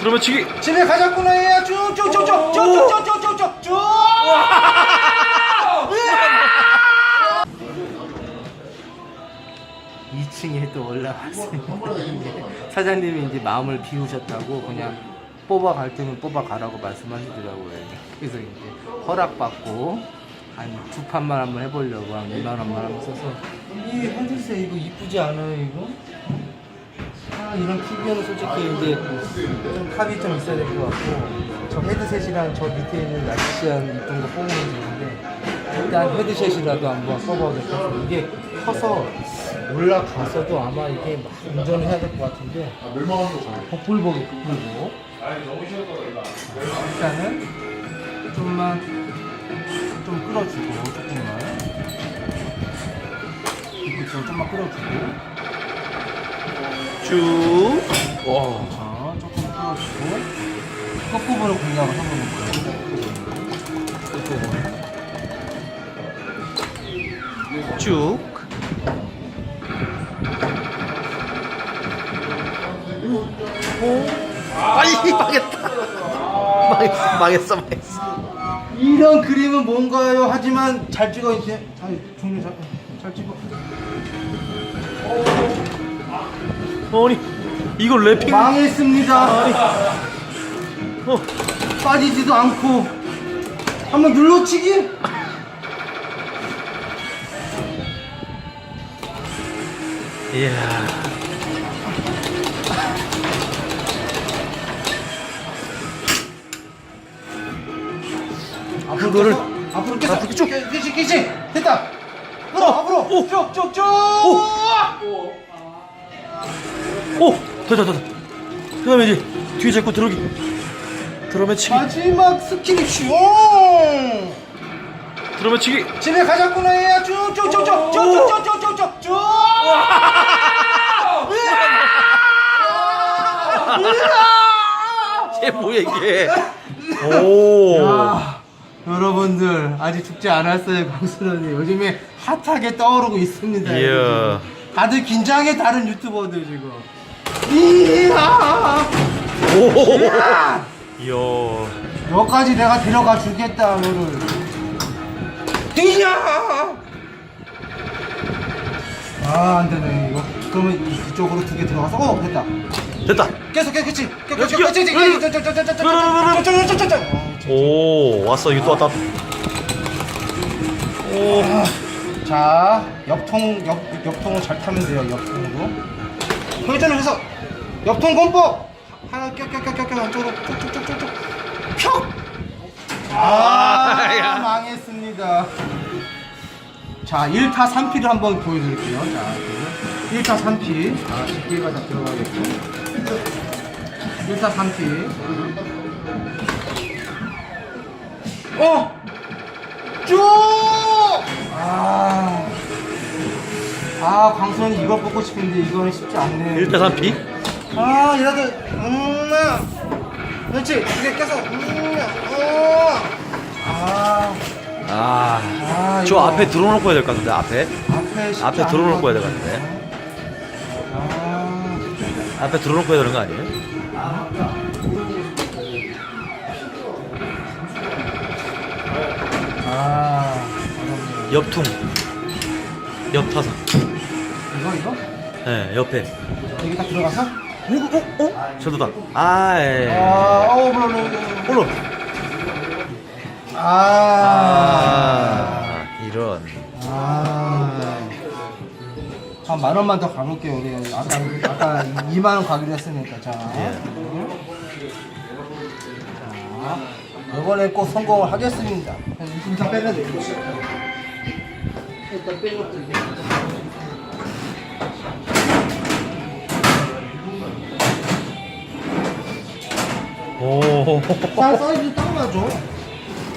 들어맞히기. 집에 가자꾸나 해야 쭉쭉쭉쭉쭉쭉쭉쭉쭉쭉 2층에 또 올라왔습니다. 사장님이 이제 마음을 비우셨다고 그냥 뽑아갈 때는 뽑아가라고 말씀하시더라고요. 그래서 이제 허락받고 한 두 판만 한번 해보려고 한 2만 원만 하면 써서 이 헤드셋 이거 이쁘지 않아요 이거? 아 이런 피규어는 솔직히 이제 좀 탑이 좀 있어야 될 것 같고 저 헤드셋이랑 저 밑에 있는 라시안 이쁜 거 뽑으면 되는데 일단 헤드셋이라도 한번 써봐도 될것 같아요 이게 커서 올라갔어도 아마 이게 막 운전을 해야 될 것 같은데 복불복이 복불복 일단은 좀만 좀 끌어주고 조금만. 이렇게 좀 좀만 끌어주고 쭉. 와. 자, 조금 풀어주고 끝부분을 공략을 해보는 거예요. 끝부분. 쭉. 아이 망했다. 망했어, 망했어, 망했어. 이런 그림은 뭔가요? 하지만 잘 찍어 이제. 아니, 종류 잘, 잘 찍어. 아니, 이거 랩핑. 망했습니다. 어, 빠지지도 않고. 한번 눌러치기? 이야. 앞으로 그거를- 앞으로 계속 앞으로 쭉. 그치 그치 됐다 끌어 앞으로 오. 쭉쭉쭉 오, 됐다, 됐다. 그 다음에 이제 뒤에 잡고 들어오기. 들어맞히기. 마지막 스킬이 슝 들어맞히기. 집에 가자꾸나 해야 쭉쭉쭉쭉쭉쭉쭉쭉쭉쭉 쟤 뭐야, 이게. 오. 아, 여러분들 아직 죽지 않았어요 광수런이 요즘에 핫하게 떠오르고 있습니다 이야. 다들 긴장해 다른 유튜버들 지금 이야 오. 야! 이야. 여기까지 내가 데려가 주겠다 너를 뛰냐 아 안 되네 이거 그러면 이- 이쪽으로 두 개 들어가서 어 됐다 됐다. 계속 계속 그치 계속 계속 그치. 저저저저저저저저저저저저 오, 왔어. 이거 또 왔다. 오. 자 옆통 옆 옆통을 잘 타면 돼요 옆통으로 회전을 해서 옆통 공법 하나 껴껴껴껴껴 안쪽으로 쭉쭉쭉쭉쭉 펴. 아 야. 망했습니다. 자 1타 3피를 한번 보여드릴게요. 자 1타 3피 아 집게가 다 들어가겠고 1타 3피 어! 쭉! 아, 아, 광수는 이걸 뽑고 싶은데 이거는 쉽지 않네. 1대 3피? 아, 얘네들, 음, 그렇지. 이게 계속, 음, 어. 아, 아. 아, 저 이거. 앞에 들어놓고 해야 될 것 같은데, 앞에? 앞에 쉽지 앞에 않은 들어놓고 해야 것될것 같은데. 아, 앞에 들어놓고 해야 되는 거 아니에요? 아, 어렵네. 옆퉁. 옆 타선. 이거, 이거? 예, 옆에. 여기 딱 들어가서? 오, 오, 오? 저도다. 아, 예. 아, 어, 물론, 올라. 아, 아, 이런. 아. 한 만 원만 더 가볼게요, 우리. 아까, 아까 2만 원 가기로 했으니까. 자. 예. 자. 이번에 꼭 성공을 하겠습니다. 일단 빼야 돼. 일단 빼고 오, 자, 사이즈 딱 맞아.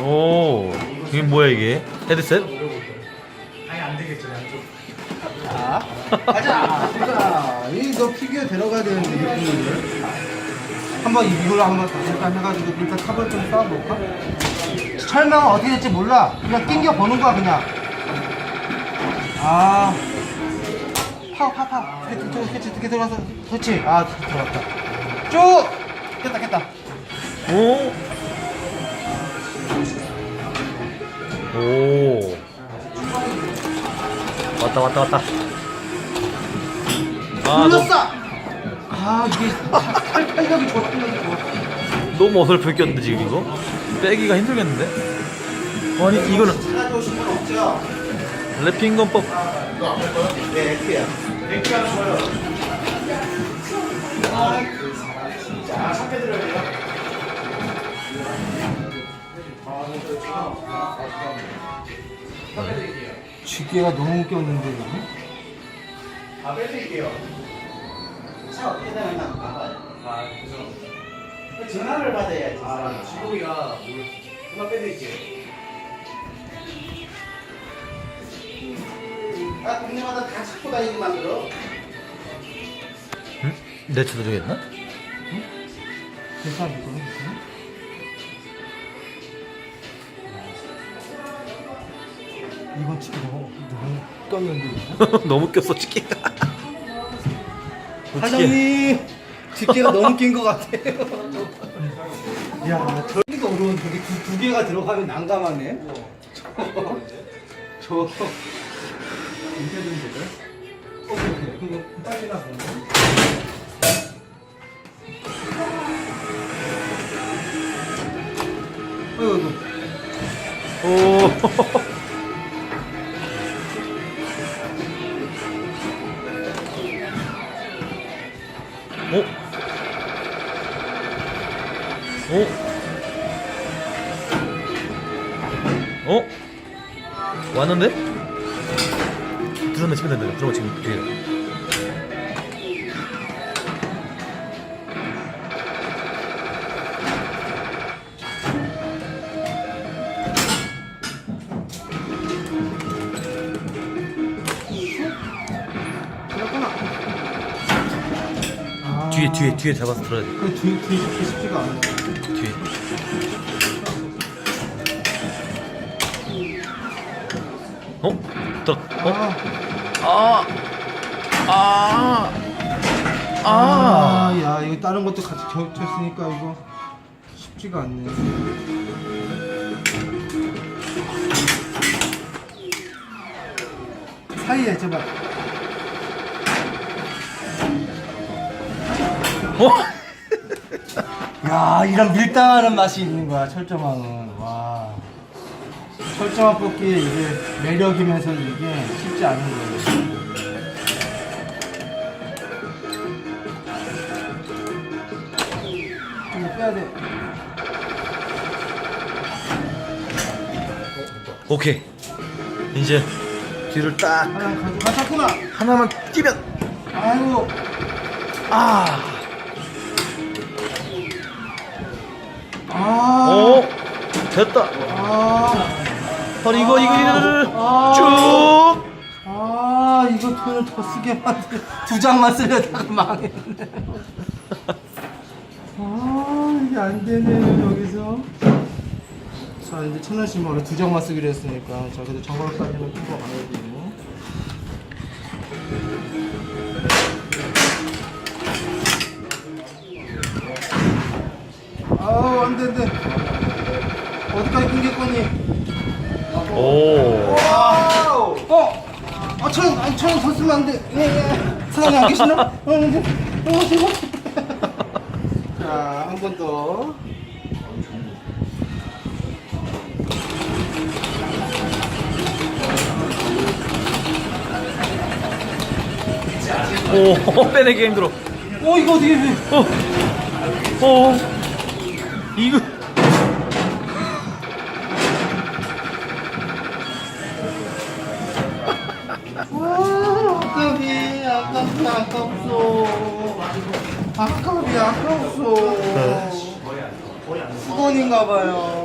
오. 이게 뭐야, 이게? 헤드셋? 자, 가자. 가자. 이너 피규어 데려가야 되는데, 느낌을. 한번 이걸로 한번 잠깐 해가지고 일단 탑을 좀 쌓아볼까? 설명은 어떻게 될지 몰라. 그냥 낑겨 보는 거야, 그냥. 아. 파, 파, 파. 이렇게, 이렇게, 이렇게 들어가서. 그렇지. 아, 들어갔다. 쭉! 깼다 깼다. 오. 오. 왔다 왔다 왔다. 아, 눌렀어. 아 이게 팔 팔력이 좋아 팔력이 좋아. 너무, 너무 어설프게 꼈는데 지금 이거? 빼기가 힘들겠는데? 아니 이거는 가져오신 분 없죠? 랩핑 건법 네 F야. F가 좋아요. 아 그 사람 진짜 섞여 들어야 돼요. 쥐개가 너무 꼈는데 이거? 아 빼드릴게요. 차 어떻게 되나 봐봐요. 아 그죠. 전화를 받아야지. 아 지금이가 전화 빼드릴게요. 아 동네마다 다 찾고 다니게 만들어. 응? 내 차도 되겠나? 괜찮아 이거. 이건 지금 너무 너무 꼈는데. 너무 꼈어 치기가 사장님 집게가 너무 낀 것 같아요. 야 저기가 어려운 저기 두, 두 개가 들어가면 난감하네. 저. 저. 어? 어? 어? 왔는데? 들어오면 치면 된다. 들어오면 지금 뒤에. 아. 뒤에 뒤에 뒤에 잡아서 들어야 돼. 그 뒤, 뒤, 뒤 쉽지가 않아. 뒤에. 어? 들어. 어? 아, 아. 아. 아, 야, 이거 다른 것도 같이 겹쳤으니까 이거 쉽지가 않네. 사이에 제발. 어? 야, 이런 밀당하는 맛이 있는 거야, 철저망은. 와. 철저망 뽑기에 이게 매력이면서 이게 쉽지 않은 거예요. 이거 빼야 돼. 오케이. 이제 뒤를 딱 하나 가졌구나. 하나만 뛰면 아이고. 아. 아. 오. 됐다. 아. 아니 이거 이거 이거를 아. 쭉. 아, 이거 돈을 더 쓰게 만들. 두 장만 쓰려다가 망했네. 아, 이게 안 되네요, 여기서. 자, 이제 천 원씩 원래 두 장만 쓰기로 했으니까. 자, 그래도 저걸까지는 끼고 가야지. 아우, 안 돼, 안 돼. 쓰면 안 돼. 예, 예. 사장님 안 계시나? 어, 네. 어, 제발. 자, 한 번 더. 오. 빼내기 힘들어. 어, 이거 어떻게 해? 어. 어. 이거. 아깝이, 아깝소. 수건인가 봐요.